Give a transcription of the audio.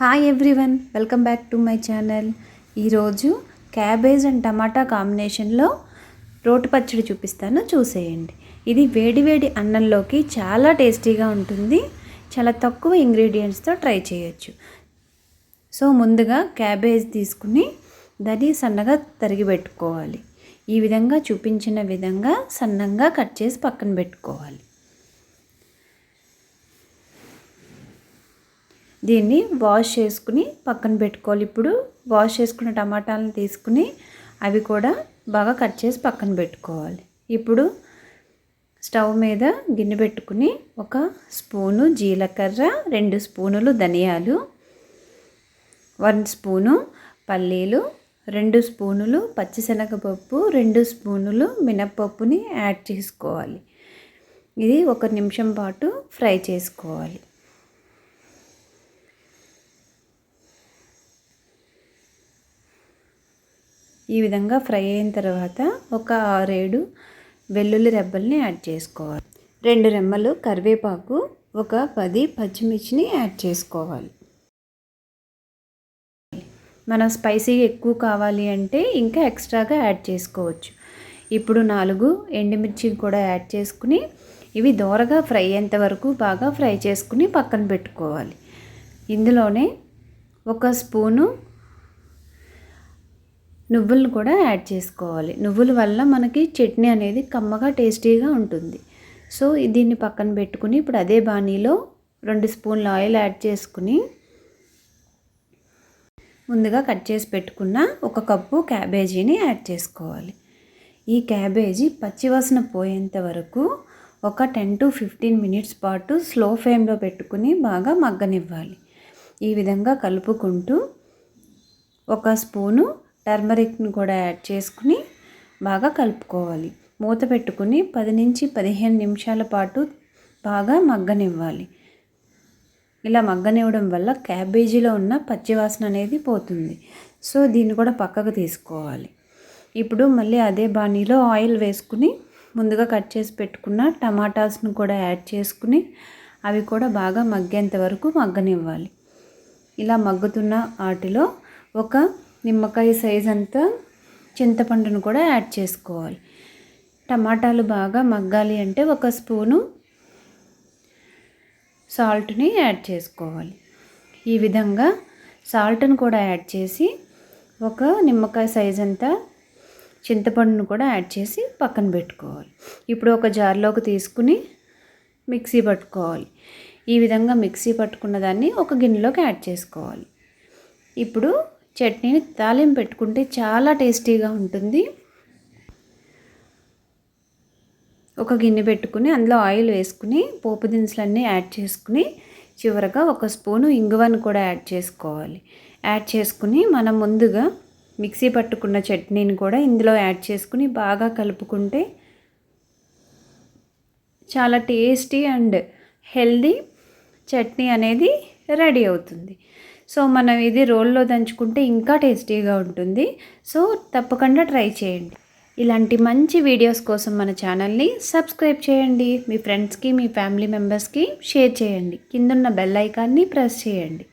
Hi everyone welcome back to my channel ఈరోజు cabbage and tomato కాంబినేషన్లో రోటి పచ్చడి చూపిస్తాను చూసేయండి. ఇది వేడివేడి అన్నంలోకి చాలా టేస్టీగా ఉంటుంది. చాలా తక్కువ ఇంగ్రీడియంట్స్తో ట్రై చేయొచ్చు. సో ముందుగా క్యాబేజ్ తీసుకుని దాన్ని సన్నగా తరిగి పెట్టుకోవాలి. ఈ విధంగా చూపించిన విధంగా సన్నంగా కట్ చేసి పక్కన పెట్టుకోవాలి. దీన్ని వాష్ చేసుకుని పక్కన పెట్టుకోవాలి. ఇప్పుడు వాష్ చేసుకున్న టమాటాలను తీసుకుని అవి కూడా బాగా కట్ చేసి పక్కన పెట్టుకోవాలి. ఇప్పుడు స్టవ్ మీద గిన్నె పెట్టుకుని ఒక స్పూను జీలకర్ర రెండు స్పూనులు ధనియాలు వన్ స్పూను పల్లీలు రెండు స్పూనులు పచ్చిశనగపప్పు రెండు స్పూనులు మినప్పప్పుని యాడ్ చేసుకోవాలి. ఇది ఒక నిమిషం పాటు ఫ్రై చేసుకోవాలి. ఈ విధంగా ఫ్రై అయిన తర్వాత ఒక ఆరేడు వెల్లుల్లి రెబ్బల్ని యాడ్ చేసుకోవాలి. రెండు రెమ్మలు కరివేపాకు ఒక పది పచ్చిమిర్చిని యాడ్ చేసుకోవాలి. మన స్పైసీ ఎక్కువ కావాలి అంటే ఇంకా ఎక్స్ట్రాగా యాడ్ చేసుకోవచ్చు. ఇప్పుడు నాలుగు ఎండుమిర్చి కూడా యాడ్ చేసుకుని ఇవి దోరగా ఫ్రై అయ్యేంత వరకు బాగా ఫ్రై చేసుకుని పక్కన పెట్టుకోవాలి. ఇందులోనే ఒక స్పూను నువ్వులను కూడా యాడ్ చేసుకోవాలి. నువ్వుల వల్ల మనకి చట్నీ అనేది కమ్మగా టేస్టీగా ఉంటుంది. సో దీన్ని పక్కన పెట్టుకుని ఇప్పుడు అదే బాణీలో రెండు స్పూన్ల ఆయిల్ యాడ్ చేసుకుని ముందుగా కట్ చేసి పెట్టుకున్న ఒక కప్పు క్యాబేజీని యాడ్ చేసుకోవాలి. ఈ క్యాబేజీ పచ్చివాసన పోయేంత వరకు ఒక టెన్ టు ఫిఫ్టీన్ మినిట్స్ పాటు స్లో ఫ్లేమ్లో పెట్టుకుని బాగా మగ్గనివ్వాలి. ఈ విధంగా కలుపుకుంటూ ఒక స్పూను టర్మరిక్ని కూడా యాడ్ చేసుకుని బాగా కలుపుకోవాలి. మూత పెట్టుకుని పది నుంచి పదిహేను నిమిషాల పాటు బాగా మగ్గనివ్వాలి. ఇలా మగ్గనివ్వడం వల్ల క్యాబేజీలో ఉన్న పచ్చివాసన అనేది పోతుంది. సో దీన్ని కూడా పక్కకు తీసుకోవాలి. ఇప్పుడు మళ్ళీ అదే బాణీలో ఆయిల్ వేసుకుని ముందుగా కట్ చేసి పెట్టుకున్న టమాటాస్ను కూడా యాడ్ చేసుకుని అవి కూడా బాగా మగ్గేంత వరకు మగ్గనివ్వాలి. ఇలా మగ్గుతున్న వాటిలో ఒక నిమ్మకాయ సైజ్ అంతా చింతపండును కూడా యాడ్ చేసుకోవాలి. టమాటాలు బాగా మగ్గాలి అంటే ఒక స్పూను సాల్ట్ని యాడ్ చేసుకోవాలి. ఈ విధంగా సాల్ట్ని కూడా యాడ్ చేసి ఒక నిమ్మకాయ సైజ్ అంతా చింతపండును కూడా యాడ్ చేసి పక్కన పెట్టుకోవాలి. ఇప్పుడు ఒక జార్లోకి తీసుకుని మిక్సీ పట్టుకోవాలి. ఈ విధంగా మిక్సీ పట్టుకున్న దాన్ని ఒక గిన్నెలోకి యాడ్ చేసుకోవాలి. ఇప్పుడు చట్నీని తాలింపు పెట్టుకుంటే చాలా టేస్టీగా ఉంటుంది. ఒక గిన్నె పెట్టుకుని అందులో ఆయిల్ వేసుకుని పోపు దినుసులన్నీ యాడ్ చేసుకుని చివరగా ఒక స్పూను ఇంగువను కూడా యాడ్ చేసుకోవాలి. యాడ్ చేసుకుని మనం ముందుగా మిక్సీ పట్టుకున్న చట్నీని కూడా ఇందులో యాడ్ చేసుకుని బాగా కలుపుకుంటే చాలా టేస్టీ అండ్ హెల్దీ చట్నీ అనేది రెడీ అవుతుంది. సో మనం ఇది రోల్లో దంచుకుంటే ఇంకా టేస్టీగా ఉంటుంది. సో తప్పకుండా ట్రై చేయండి. ఇలాంటి మంచి వీడియోస్ కోసం మన ఛానల్ని సబ్స్క్రైబ్ చేయండి. మీ ఫ్రెండ్స్కి మీ ఫ్యామిలీ మెంబర్స్కి షేర్ చేయండి. కిందున్న బెల్ ఐకాన్ని ప్రెస్ చేయండి.